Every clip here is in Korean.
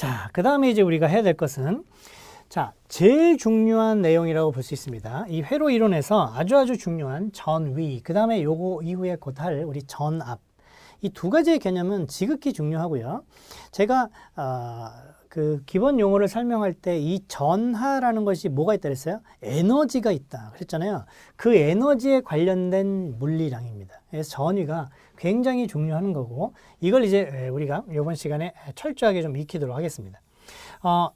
자, 그 다음에 이제 우리가 해야 될 것은 자, 제일 중요한 내용이라고 볼 수 있습니다. 이 회로 이론에서 아주 아주 중요한 전위, 그 다음에 요거 이후에 곧 할 우리 전압. 이 두 가지의 개념은 지극히 중요하고요. 제가 어, 그 기본 용어를 설명할 때 이 전하라는 것이 뭐가 있다 그랬어요? 에너지가 있다 그랬잖아요. 그 에너지에 관련된 물리량입니다. 그래서 전위가 굉장히 중요한 거고 이걸 이제 우리가 이번 시간에 철저하게 좀 익히도록 하겠습니다. 어,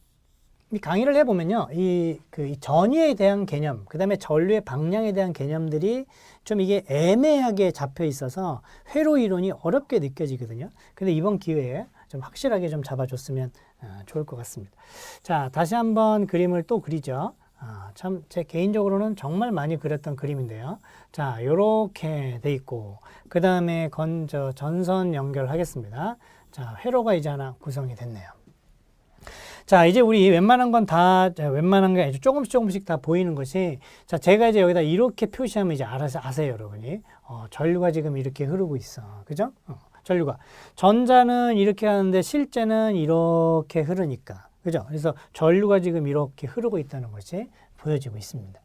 이 강의를 해보면요, 이, 그, 이 전위에 대한 개념, 그 다음에 전류의 방향에 대한 개념들이 좀 이게 애매하게 잡혀 있어서 회로 이론이 어렵게 느껴지거든요. 근데 이번 기회에 좀 확실하게 좀 잡아줬으면 어, 좋을 것 같습니다. 자, 다시 한번 그림을 또 그리죠. 아, 참, 제 개인적으로는 정말 많이 그렸던 그림인데요. 자, 요렇게 돼 있고, 그 다음에 건저 전선 연결하겠습니다. 자, 회로가 이제 하나 구성이 됐네요. 자, 이제 우리 웬만한 건 다, 웬만한 게 아니죠. 조금씩 조금씩 다 보이는 것이, 자, 제가 이제 여기다 이렇게 표시하면 이제 알아서 아세요, 여러분이. 어, 전류가 지금 이렇게 흐르고 있어. 그죠? 어, 전류가. 전자는 이렇게 하는데 실제는 이렇게 흐르니까. 그죠? 그래서 전류가 지금 이렇게 흐르고 있다는 것이 보여지고 있습니다.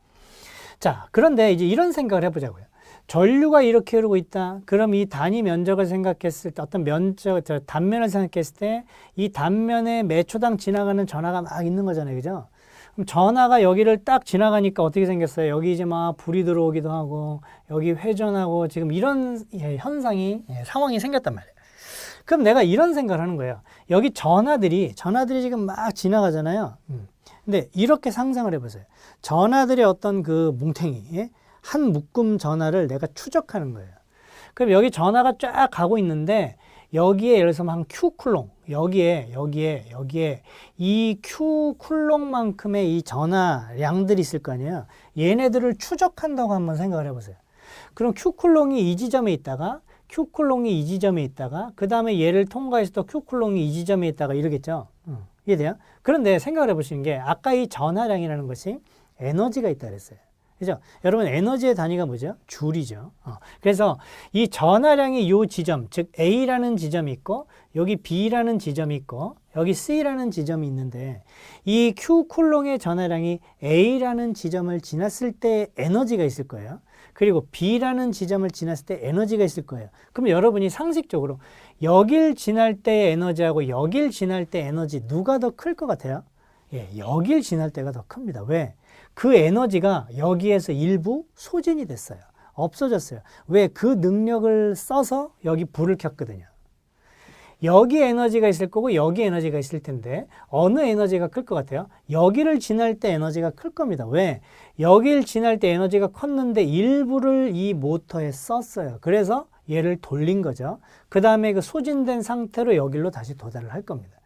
자, 그런데 이제 이런 생각을 해보자고요. 전류가 이렇게 흐르고 있다. 그럼 이 단위 면적을 생각했을 때 어떤 면적, 저 단면을 생각했을 때 이 단면에 매 초당 지나가는 전하가 막 있는 거잖아요. 그죠? 그럼 전하가 여기를 딱 지나가니까 어떻게 생겼어요? 여기 이제 막 불이 들어오기도 하고 여기 회전하고 지금 이런 예, 현상이 예, 상황이 생겼단 말이에요. 그럼 내가 이런 생각을 하는 거예요. 여기 전하들이 전하들이 지금 막 지나가잖아요. 음. 근데 이렇게 상상을 해보세요. 전하들의 어떤 그 뭉탱이 예? 한 묶음 전하를 내가 추적하는 거예요. 그럼 여기 전하가 쫙 가고 있는데 여기에 예를 들어서 한 Q 쿨롱 여기에 여기에 여기에 이 Q 쿨롱만큼의 이 전하량들이 있을 거 아니에요. 얘네들을 추적한다고 한번 생각을 해보세요. 그럼 Q 쿨롱이 이 지점에 있다가 Q 쿨롱이 이 지점에 있다가 그 다음에 얘를 통과해서 또 Q 쿨롱이 이 지점에 있다가 이러겠죠. 응. 이해돼요? 그런데 생각을 해보시는 게 아까 이 전하량이라는 것이 에너지가 있다 그랬어요. 그죠? 여러분 에너지의 단위가 뭐죠? 줄이죠. 어. 그래서 이 전하량이 이 지점, 즉 A라는 지점이 있고 여기 B라는 지점이 있고 여기 C라는 지점이 있는데 이 Q 쿨롱의 전하량이 A라는 지점을 지났을 때 에너지가 있을 거예요. 그리고 B라는 지점을 지났을 때 에너지가 있을 거예요. 그럼 여러분이 상식적으로 여길 지날 때의 에너지하고 여길 지날 때 에너지 누가 더 클 것 같아요? 예, 여길 지날 때가 더 큽니다. 왜? 그 에너지가 여기에서 일부 소진이 됐어요. 없어졌어요. 왜? 그 능력을 써서 여기 불을 켰거든요. 여기 에너지가 있을 거고 여기 에너지가 있을 텐데 어느 에너지가 클 것 같아요? 여기를 지날 때 에너지가 클 겁니다. 왜? 여기를 지날 때 에너지가 컸는데 일부를 이 모터에 썼어요. 그래서 얘를 돌린 거죠. 그 다음에 그 소진된 상태로 여기로 다시 도달을 할 겁니다.